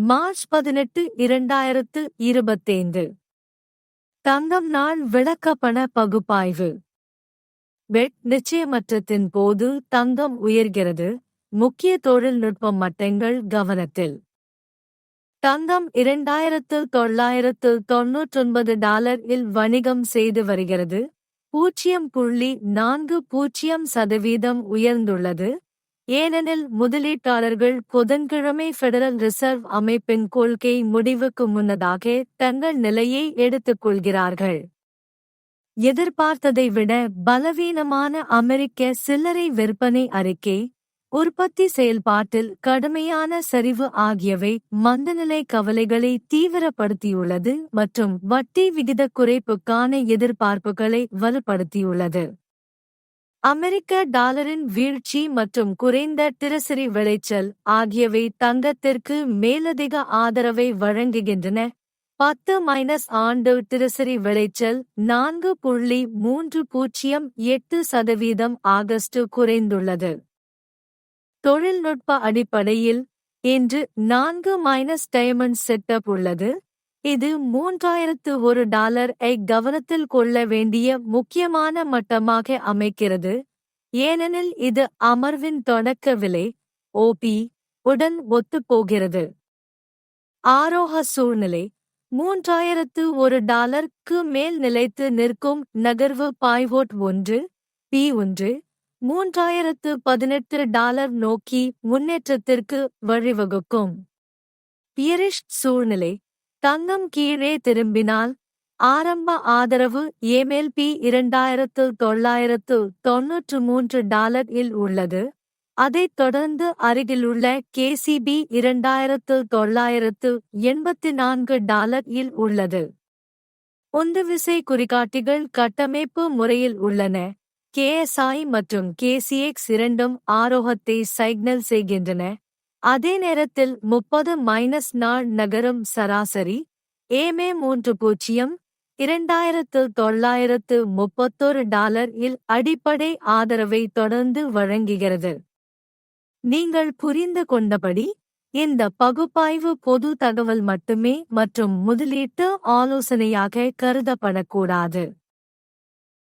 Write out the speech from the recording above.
March பதினெட்டு இரண்டாயிரத்து இருபத்தைந்து. தங்கம் நாள் விளக்கப்பண பகுப்பாய்வு. வெட் நிச்சயமற்றத்தின் போது தங்கம் உயர்கிறது. முக்கிய தொழில்நுட்ப மட்டங்கள் கவனத்தில். தங்கம் இரண்டாயிரத்து தொள்ளாயிரத்து தொன்னூற்றொன்பது டாலர் இல் வணிகம் செய்து வருகிறது. பூஜ்ஜியம் புள்ளி நான்கு பூஜ்ஜியம் சதவீதம் உயர்ந்துள்ளது. ஏனெனில் முதலீட்டாளர்கள் புதன்கிழமை ஃபெடரல் ரிசர்வ் அமைப்பின் கொள்கை முடிவுக்கு முன்னதாக தங்கள் நிலையை எடுத்துக் கொள்கிறார்கள். எதிர்பார்த்ததை விட பலவீனமான அமெரிக்க சில்லறை விற்பனை அறிக்கை உற்பத்தி செயல்பாட்டில் கடுமையான சரிவு ஆகியவை மந்தநிலை கவலைகளை தீவிரப்படுத்தியுள்ளது மற்றும் வட்டி விகித குறைப்புக்கான எதிர்பார்ப்புகளை வலுப்படுத்தியுள்ளது. அமெரிக்க டாலரின் வீழ்ச்சி மற்றும் குறைந்த திரசரி விளைச்சல் ஆகியவை தங்கத்திற்கு மேலதிக ஆதரவை வழங்குகின்றன. பத்து மைனஸ் ஆண்டு திரசரி விளைச்சல் நான்கு புள்ளி மூன்று பூஜ்ஜியம் எட்டு சதவீதம் ஆகஸ்ட் குறைந்துள்ளது. தொழில்நுட்ப அடிப்படையில் இன்று நான்கு மைனஸ் டைமண்ட் செட்டப் உள்ளது. இது மூன்றாயிரத்து ஒரு டாலர் ஐ கவனத்தில் கொள்ள வேண்டிய முக்கியமான மட்டமாக அமைக்கிறது. ஏனெனில் இது அமர்வின் தொடக்க விலை ஓபி உடன் ஒத்துப்போகிறது. ஆரோக சூழ்நிலை மூன்றாயிரத்து ஒரு டாலருக்கு மேல் நிலைத்து நிற்கும் நகர்வு பாய்வோட் ஒன்று பி ஒன்று மூன்றாயிரத்து பதினெட்டு டாலர் நோக்கி முன்னேற்றத்திற்கு வழிவகுக்கும். பியரிஷ் சூழ்நிலை தங்கம் கீழே திரும்பினால் ஆரம்ப ஆதரவு எம்எல்பி இரண்டாயிரத்து தொள்ளாயிரத்து தொன்னூற்று மூன்று டாலர் இல் உள்ளது. அதைத் தொடர்ந்து அருகிலுள்ள கேசிபி இரண்டாயிரத்து தொள்ளாயிரத்து எண்பத்தி நான்கு டாலர் இல் உள்ளது. உந்துவிசை குறிகாட்டிகள் கட்டமைப்பு முறையில் உள்ளன. கேஎஸ்ஐ மற்றும் கேசிஎக்ஸ் இரண்டும் ஆரோகத்தை சைக்னல் செய்கின்றன. அதே நேரத்தில் முப்பது மைனஸ் நாள் நகரும் சராசரி ஏமே மூன்று பூஜ்ஜியம் இரண்டாயிரத்து தொள்ளாயிரத்து முப்பத்தொரு டாலர் இல் அடிப்படை ஆதரவை தொடர்ந்து வழங்குகிறது. நீங்கள் புரிந்து கொண்டபடி இந்த பகுப்பாய்வு பொது தகவல் மட்டுமே மற்றும் முதலீட்டு ஆலோசனையாக கருதப்படக்கூடாது.